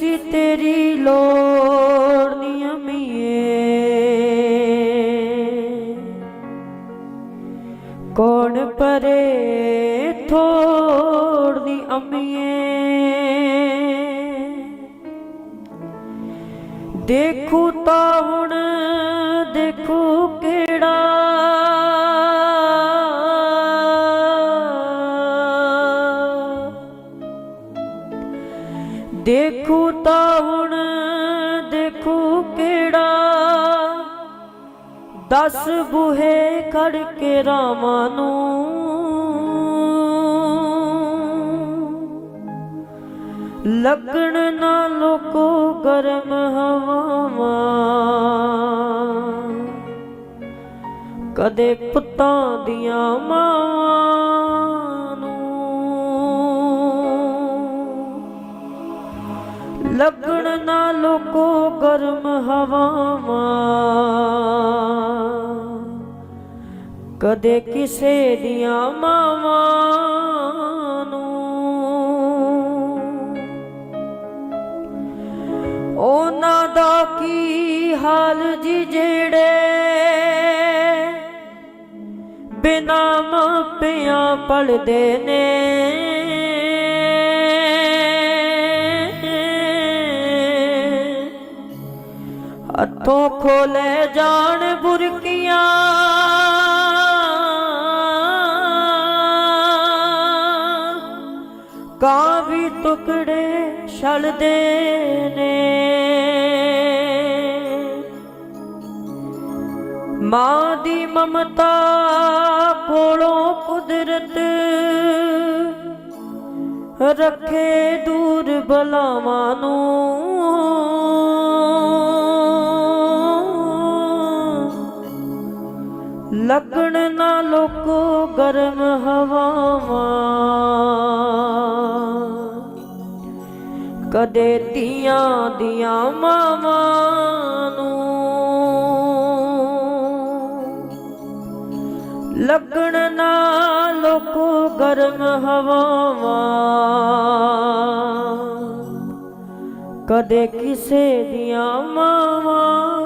ਸੀ ਤੇਰੀ ਲੋੜ ਨੀ ਅਮੀਏ। ਕੌਣ ਪਰੇ ਥੋੜ ਅਮੀਏ। ਦੇਖੂ ਤਾਂ ਹੁਣ ਦੇਖੂ ਕਿਹੜਾ ਹੁਣ ਦੇਖੂ ਕਿਹੜਾ। ਦਸ ਬੂਹੇ ਖੜ ਕੇ ਰਾਵਾਂ ਨੂੰ। ਲੱਗਣ ਨਾ ਲੋਕੋ ਗਰਮ ਹਵਾਵਾਂ। ਕਦੇ ਪੁੱਤਾਂ ਦੀਆਂ ਮਾਵਾਂ ਲੱਗਣ ਨਾ ਲੋਕੋ ਗਰਮ ਹਵਾਵਾਂ। ਕਦੇ ਕਿਸੇ ਦੀਆਂ ਮਾਵਾਂ ਨੂੰ। ਉਹਨਾਂ ਦਾ ਕੀ ਹਾਲ ਜੀ ਜਿਹੜੇ ਬਿਨਾ ਮਾਪਿਆਂ ਪਲਦੇ ਨੇ? ਹੱਥੋਂ ਖੋਲੇ ਜਾਣ ਬੁਰਕੀਆਂ। ਕਾਂ ਵੀ ਟੁਕੜੇ ਛਲਦੇ ਨੇ। ਮਾਂ ਦੀ ਮਮਤਾ ਕੋਲੋਂ ਕੁਦਰਤ ਰੱਖੇ ਦੂਰ ਬਲਾਵਾਂ ਨੂੰ। ਲੱਗਣ ਨਾ ਲੋਕੋ, ਗਰਮ ਹਵਾਵਾਂ। ਕਦੇ ਧੀਆਂ ਦੀਆਂ ਮਾਵਾਂ ਨੂੰ। ਲੱਗਣ ਨਾ ਲੋਕੋ, ਗਰਮ ਹਵਾਵਾਂ। ਕਦੇ ਕਿਸੇ ਦੀਆਂ ਮਾਵਾਂ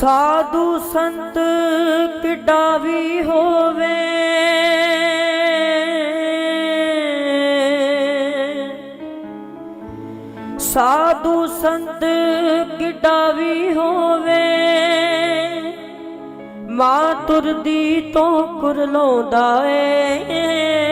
ਸਾਧੂ ਸੰਤ ਕਿੱਡਾ ਵੀ ਹੋਵੇ। ਸਾਧੂ ਸੰਤ ਕਿੱਡਾ ਵੀ ਹੋਵੇ। ਮਾਂ ਤੁਰਦੀ ਤੋਂ ਕੁਰਲਾਉਂਦਾ ਏ।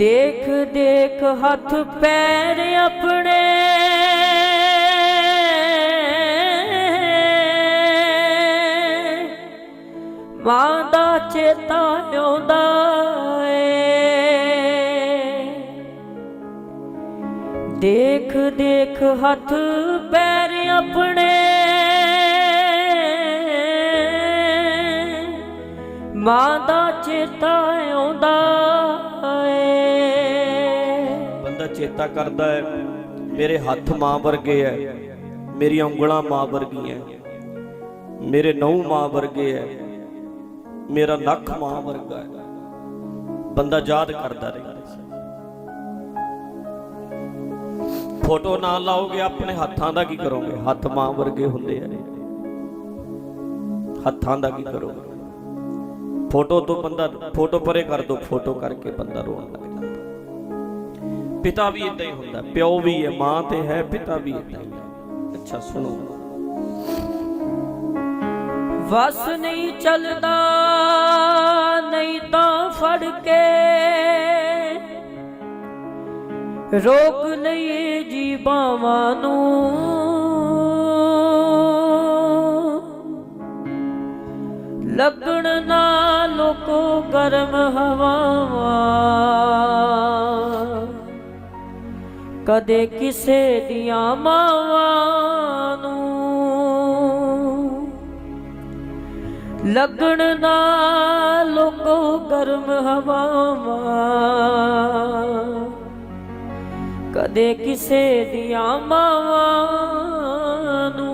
ਦੇਖ ਦੇਖ ਹੱਥ ਪੈਰ ਆਪਣੇ। ਮਾਂ ਦਾ ਚੇਤਾ ਆਉਂਦਾ ਏ। ਦੇਖ ਦੇਖ ਹੱਥ ਪੈਰ ਆਪਣੇ। ਮਾਂ ਦਾ ਚੇਤਾ ਆਉਂਦਾ ਚੇਤਾ ਕਰਦਾ ਹੈ, ਮੇਰੇ ਹੱਥ ਮਾਂ ਵਰਗੇ ਐ ਮੇਰੀਆਂ ਉਂਗਲਾਂ ਮਾਂ ਵਰਗੀਆਂ ਮੇਰੇ ਨਹੁੰ ਮਾਂ ਵਰਗੇ ਐ ਮੇਰਾ ਨੱਕ ਮਾਂ ਵਰਗਾ ਹੈ। ਬੰਦਾ ਯਾਦ ਕਰਦਾ ਰਹਿੰਦਾ ਫੋਟੋ ਨਾ ਲਾਓਗੇ, ਆਪਣੇ ਹੱਥਾਂ ਦਾ ਕੀ ਕਰੋਗੇ? ਹੱਥ ਮਾਂ ਵਰਗੇ ਹੁੰਦੇ ਆ। ਹੱਥਾਂ ਦਾ ਕੀ ਕਰੋਗੇ? ਫੋਟੋ ਤੋਂ ਬੰਦਾ, ਫੋਟੋ ਪਰੇ ਕਰ ਦੋ, ਫੋਟੋ ਕਰਕੇ ਬੰਦਾ ਰੋਣ ਲੱਗ ਜਾਂਦਾ। ਪਿਤਾ ਵੀ ਇਦਾਂ ਹੀ ਹੁੰਦਾ, ਪਿਓ ਵੀ ਹੈ, ਮਾਂ ਤੇ ਹੈ, ਪਿਤਾ ਵੀ ਇਦਾਂ ਹੀ ਅੱਛਾ, ਸੁਣੋ। ਵਸ ਨਹੀਂ ਚੱਲਦਾ, ਨਹੀਂ ਤਾਂ ਫੜ ਕੇ ਰੋਕ ਲਈਏ ਜੀ ਬਾਵਾਂ ਨੂੰ। ਲੱਗਣ ਨਾ ਲੋਕੋ ਗਰਮ ਹਵਾਵਾਂ। ਕਦੇ ਕਿਸੇ ਦੀਆਂ ਮਾਵਾਂ ਨੂੰ। ਲੱਗਣ ਨਾ ਲੋਕੋ ਗਰਮ ਹਵਾਵਾਂ। ਕਦੇ ਕਿਸੇ ਦੀਆਂ ਮਾਵਾਂ ਨੂੰ।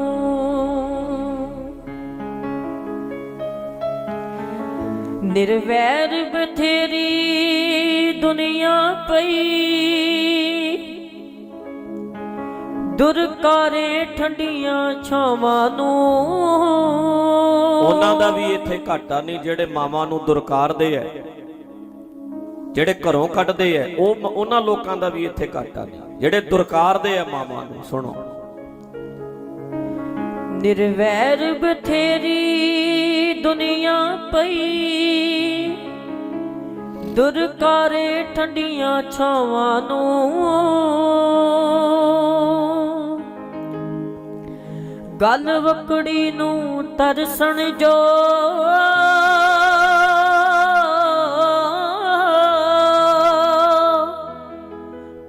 ਨਿਰਵੈਰ ਬਥੇਰੀ ਦੁਨੀਆ ਪਈ ਦੁਰਕਾਰੇ ਠੰਡੀਆਂ ਛਾਵਾਂ ਨੂੰ। ਉਹਨਾਂ ਦਾ ਵੀ ਇੱਥੇ ਘਾਟਾ ਨਹੀਂ ਜਿਹੜੇ ਮਾਵਾਂ ਨੂੰ ਦੁਰਕਾਰਦੇ ਐ ਜਿਹੜੇ ਘਰੋਂ ਕੱਢਦੇ ਐ ਉਹ ਉਹਨਾਂ ਲੋਕਾਂ ਦਾ ਵੀ ਇੱਥੇ ਘਾਟਾ ਨਹੀਂ। ਜਿਹੜੇ ਦੁਰਕਾਰਦੇ ਐ ਮਾਵਾਂ ਨੂੰ ਸੁਣੋ। ਨਿਰਵੈਰ ਬਥੇਰੀ ਦੁਨੀਆ ਪਈ। ਦੁਰਕਾਰੇ ਠੰਡੀਆਂ ਛਾਵਾਂ ਨੂੰ। ਗੱਲ ਵਕੜੀ ਨੂੰ ਤਰਸਣ ਜੋ।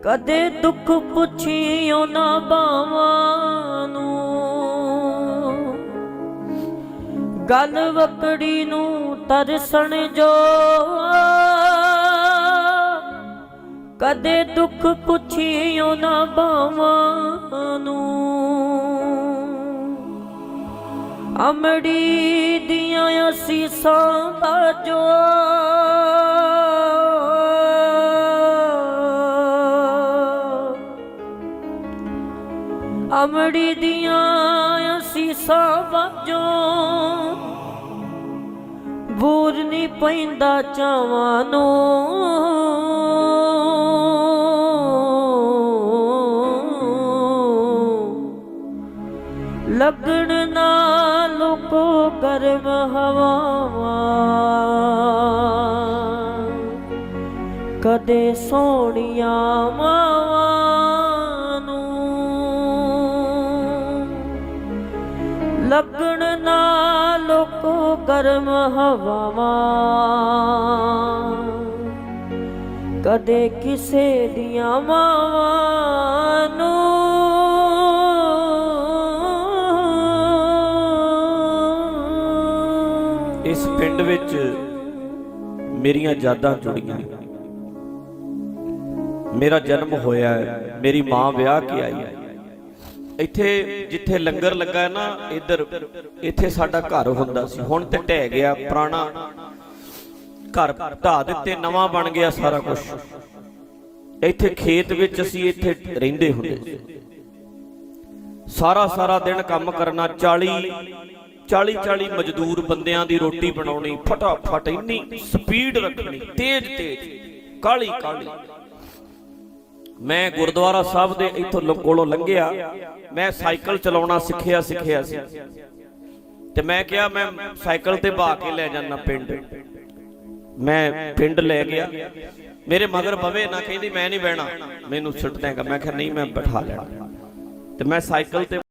ਕਦੇ ਦੁੱਖ ਪੁੱਛੀ ਉਹਨਾਂ ਬਾਵਾਂ ਨੂੰ। ਗੱਲ ਵਕੜੀ ਨੂੰ ਤਰਸਣ ਜੋ। ਕਦੇ ਦੁੱਖ ਪੁੱਛੀ ਉਹਨਾਂ ਬਾਵਾਂ ਨੂੰ। ਅਮੜੀ ਦੀਆਂ ਅਸੀਸਾਂ ਦਾ ਜੋ ਅਮੜੀ ਦੀਆਂ ਅਸੀਸਾਂ ਵਾਜੋ ਬੂਰ ਨਹੀਂ ਪੈਂਦਾ ਚਾਵਾਂ ਨੂੰ। ਲੱਗਣ ਨਾ ਲੋਕੋ ਕਰਮ ਹਵਾਵਾਂ। ਕਦੇ ਸੋਹਣੀਆਂ ਮਾਵਾਂ ਨੂੰ। ਲੱਗਣ ਨਾ ਲੋਕੋ ਕਰਮ ਹਵਾਵਾਂ। ਕਦੇ ਕਿਸੇ ਦੀਆਂ ਮਾਵਾਂ ਨੂੰ ਇਸ ਪਿੰਡ ਵਿੱਚ ਮੇਰੀਆਂ ਯਾਦਾਂ ਜੁੜੀਆਂ। ਮੇਰਾ ਜਨਮ ਹੋਇਆ ਹੈ, ਮੇਰੀ ਮਾਂ ਵਿਆਹ ਕੇ ਆਈ ਹੈ। ਇੱਥੇ ਜਿੱਥੇ ਲੰਗਰ ਲੱਗਾ ਹੈ ਨਾ, ਇੱਧਰ, ਇੱਥੇ ਸਾਡਾ ਘਰ ਹੁੰਦਾ ਸੀ। ਹੁਣ ਤੇ ਢਹਿ ਗਿਆ, ਪੁਰਾਣਾ ਘਰ ਢਾ ਦਿੱਤੇ, ਨਵਾਂ ਬਣ ਗਿਆ ਸਾਰਾ ਕੁਝ ਇੱਥੇ ਖੇਤ ਵਿੱਚ ਅਸੀਂ ਇੱਥੇ ਰਹਿੰਦੇ ਹੁੰਦੇ ਸਾਰਾ ਸਾਰਾ ਦਿਨ ਕੰਮ ਕਰਨਾ 40 40 40 ਮਜ਼ਦੂਰ ਬੰਦਿਆਂ ਦੀ ਰੋਟੀ ਬਣਾਉਣੀ, ਫਟਾਫਟ ਇੰਨੀ ਸਪੀਡ ਰੱਖਣੀ, ਤੇਜ਼ ਤੇਜ਼ ਕਾਲੀ ਕਾਲੀ ਮੈਂ ਗੁਰਦੁਆਰਾ ਸਾਹਿਬ ਦੇ ਇੱਥੋਂ ਕੋਲੋਂ ਲੰਘਿਆ, ਮੈਂ ਸਾਈਕਲ ਚਲਾਉਣਾ ਸਿੱਖਿਆ ਸਿੱਖਿਆ ਸੀ। ਤੇ ਮੈਂ ਕਿਹਾ, ਮੈਂ ਸਾਈਕਲ ਤੇ ਬਾ ਕੇ ਲੈ ਜਾਣਾ ਪਿੰਡ। ਮੈਂ ਪਿੰਡ ਲੈ ਗਿਆ। ਮੇਰੇ ਮਗਰ ਬਵੇ ਨਾ ਕਹਿੰਦੀ, ਮੈਂ ਨਹੀਂ ਬਹਿਣਾ। ਮੈਨੂੰ ਸੁੱਟ ਦੇਗਾ। ਮੈਂ ਕਿਹਾ, ਨਹੀਂ, ਮੈਂ ਬਿਠਾ ਲੈਣਾ। ਤੇ ਮੈਂ ਸਾਈਕਲ ਤੇ